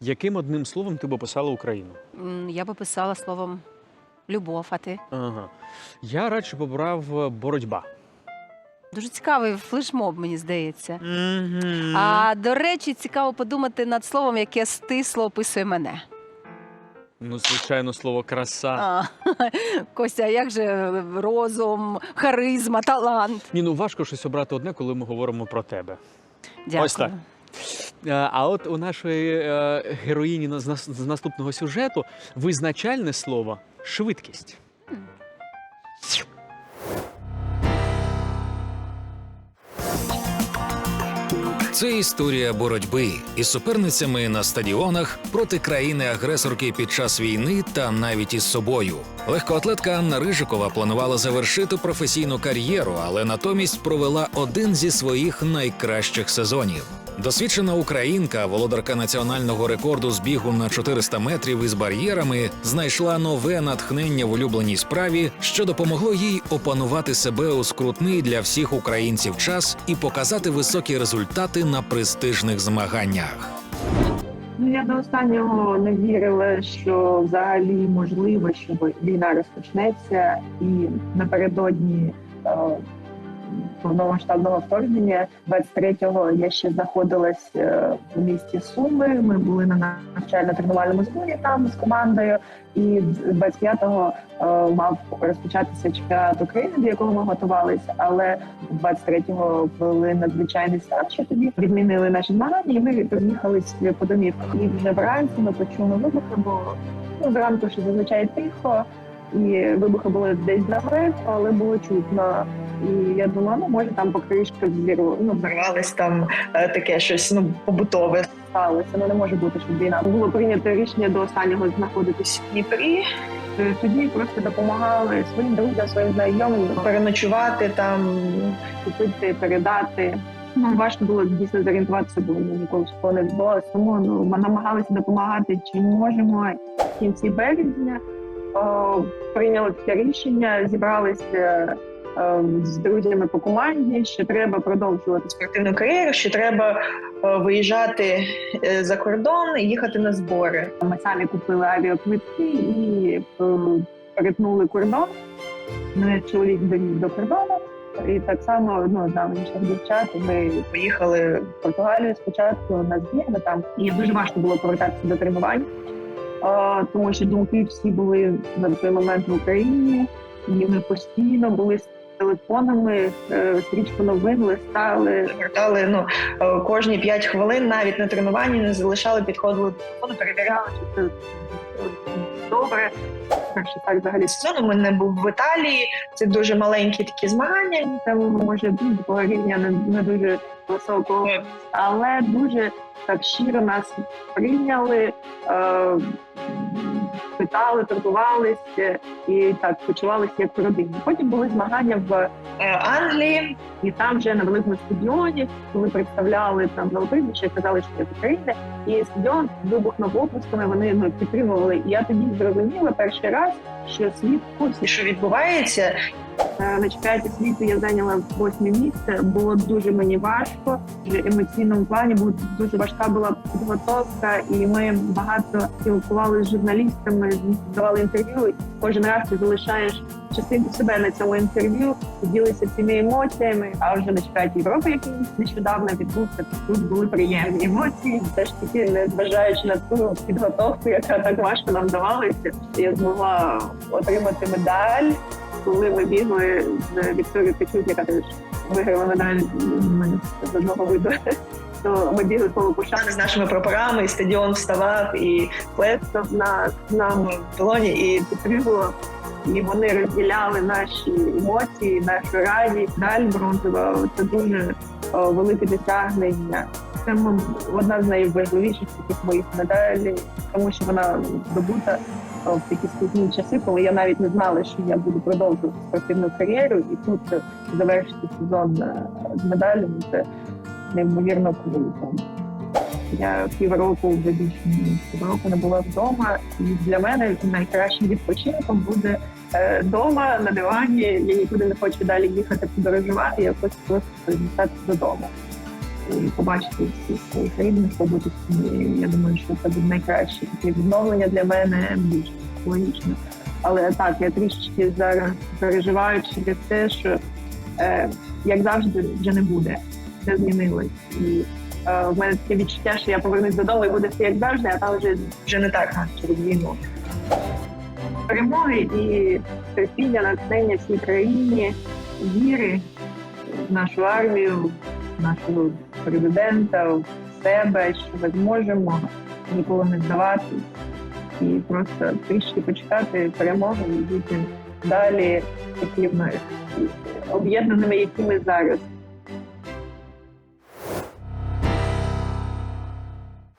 Яким одним словом ти б описала Україну? М, Я би писала словом любов, а ти? Ага. Я радше б обрав е, боротьба. Дуже цікавий флешмоб, мені здається. Мгм. А до речі, цікаво подумати над словом, яке стисло описує мене. Ну, звичайно, слово краса. А, Костя, а як же розум, харизма, талант? Ні, ну важко щось обрати одне, коли ми говоримо про тебе. Дякую. Так. Е, А от у нашої е, героїні з наступного сюжету визначальне слово швидкість. Це історія боротьби із суперницями на стадіонах проти країни-агресорки під час війни та навіть із собою. Легкоатлетка Анна Рижикова планувала завершити професійну кар'єру, але натомість провела один зі своїх найкращих сезонів. Досвідчена українка, володарка національного рекорду з бігу на 400 метрів із бар'єрами, знайшла нове натхнення в улюбленій справі, що допомогло їй опанувати себе у скрутний для всіх українців час і показати високі результати на престижних змаганнях. Ну, я до останнього не вірила, що взагалі можливо, що війна розпочнеться, і напередодні е, повномасштабного вторгнення 23-го я ще знаходилась е, в місті Суми. Ми були на навчально-тренувальному зборі там з командою, і 25-го е, мав розпочатися чемпіонат України, до якого ми готувалися, але 23-го були надзвичайний стан, що тоді відмінили наші змагання, і ми роз'їхались по домівках. І вже вранці ми почули вибухи, бо ну, зранку ще зазвичай тихо, і вибухи були десь далеко, але було чутно. І я думала, ну може там покришка зіру, ну взорвалось там е, таке щось ну побутове сталося. Ну не може бути, щоб війна було прийнято рішення до останнього знаходитись в Дніпрі. Е, Тоді просто допомагали своїм друзям, своїм знайомим переночувати там, купити, передати. Ну, важко було дійсно зорієнтуватися, бо ну, ніколи такого не відбулося. Тому ну, ми намагалися допомагати чим можемо. В кінці березня о, прийняли таке рішення, зібралися е, з друзями по команді, що треба продовжувати спортивну кар'єру, що треба е, виїжджати е, за кордон і їхати на збори. Ми самі купили авіаквитки і е, перетнули кордон. Мене чоловік довів до кордону. І так само ну, там інших дівчат. Ми поїхали в Португалію спочатку на збір там, і дуже важко було повертатися до тренувань, тому що думки всі були на той момент в Україні, і ми постійно були з телефонами, е, стрічку новин листали, гортали ну е, кожні 5 хвилин, навіть на тренуванні не залишали, підходили до телефону, перевіряли, чи це добре. Перший так взагалі сезону ми не був в Італії. Це дуже маленькі такі змагання. Там може бути рівня не, не дуже високого, але дуже так щиро нас прийняли, е, питали, торгувалися і так почувалися як в родині. Потім були змагання в е, Англії, і там вже на великому стадіоні, коли представляли там Галбизи, ще казали, що це з України, і стадіон вибухнув оплесками. Вони ну, підтримували. І я тоді зрозуміла перший раз, що світ в курсі, що відбувається. Е, На чемпіонаті світу я зайняла восьме місце. Було дуже мені важко. В емоційному плані бо дуже важка була підготовка, і ми багато спілкувалися з журналістами, давали інтерв'ю. Кожен раз ти залишаєш частинку себе на цьому інтерв'ю, ділися цими емоціями. А вже на чемпіонаті Європи, який нещодавно відбувся, тут були приємні емоції. Теж таки, не зважаючи на ту підготовку, яка так важко нам давалася, я змогла отримати медаль коли ми бігли з Вікторією Печук, яка теж виграла медаль м, з одного виду. То ми бігли коло пошани з нашими прапорами, і стадіон вставав і плескав на нам в долоні і підтримував. І вони розділяли наші емоції, нашу радість. Даль бронзова це дуже о, велике досягнення. Це одна з найважливіших таких моїх медалей, тому що вона здобута в такі складні часи, коли я навіть не знала, що я буду продовжувати спортивну кар'єру, і тут е, завершити сезон е, з медалями це неймовірно круто. Я півроку вже більше півроку не була вдома, і для мене найкращим відпочинком буде е, вдома на дивані. Я нікуди не хочу далі їхати подорожувати. Я хочу просто повертатися додому. і побачити всіх своїх рідних, побути. Я думаю, що це буде найкраще таке відновлення для мене більш логічно. Але так, я трішечки зараз переживаю через те, що е, як завжди вже не буде. Все змінилось. І е, в мене таке відчуття, що я повернусь додому і буде все як завжди, а там вже, вже не так через війну. Перемоги і терпіння, натхнення всій країні, віри в нашу армію, в нашого президента, в себе, що ми зможемо ніколи не здаватись і просто трішки почитати перемоги і бути далі такими об'єднаними, які ми зараз.